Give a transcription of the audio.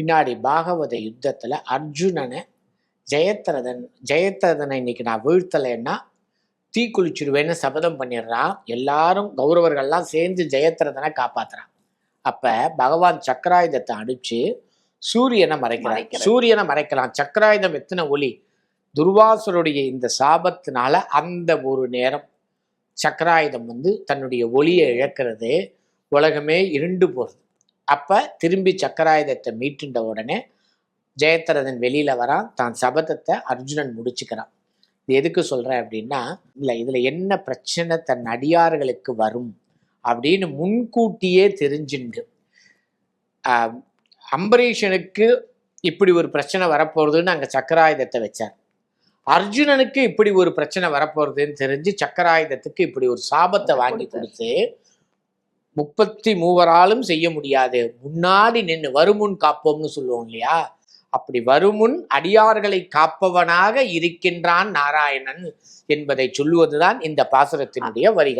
பின்னாடி பாகவத யுத்தத்துல அர்ஜுனனை ஜெயத்ரதன் ஜெயத்ரதனை இன்னைக்கு நான் வீழ்த்தலைன்னா தீ குளிச்சிடுவேன்னு சபதம் பண்ணிடுறான். எல்லாரும் கௌரவர்கள்லாம் சேர்ந்து ஜெயத்ரதனை காப்பாத்துறான். அப்ப பகவான் சக்கராயுதத்தை அடிச்சு சூரியனை மறைக்கிறான். சூரியனை மறைக்கலாம். சக்கராயுதம் எத்தனை ஒளி? துர்வாசருடைய இந்த சாபத்தினால அந்த ஒரு நேரம் சக்கராயுதம் வந்து தன்னுடைய ஒளியை இழக்கிறது. உலகமே இருண்டு போகுது. அப்ப திரும்பி சக்கராயுதத்தை மீட்டுண்ட உடனே ஜெயத்ரதன் வெளியில வரான். தான் சபதத்தை அர்ஜுனன் முடிச்சுக்கிறான். இது எதுக்கு சொல்றேன் அப்படின்னா இல்ல இதுல என்ன பிரச்சனை தன் அடியார்களுக்கு வரும் அப்படின்னு முன்கூட்டியே தெரிஞ்சுண்டு. அம்பரீஷனுக்கு இப்படி ஒரு பிரச்சனை வரப்போறதுன்னு அங்க சக்கராயுதத்தை வச்சார். அர்ஜுனனுக்கு இப்படி ஒரு பிரச்சனை வரப்போறதுன்னு தெரிஞ்சு சக்கராயுதத்துக்கு இப்படி ஒரு சாபத்தை வாங்கி கொடுத்து முப்பத்தி மூவராலும் செய்ய முடியாது. முன்னாடி நின்று வருமுன் காப்போம்னு சொல்லுவோம் இல்லையா? அப்படி வருமுன் அடியார்களை காப்பவனாக இருக்கின்றான் நாராயணன் என்பதை சொல்லுவதுதான் இந்த பாசுரத்தினுடைய வரிகள்.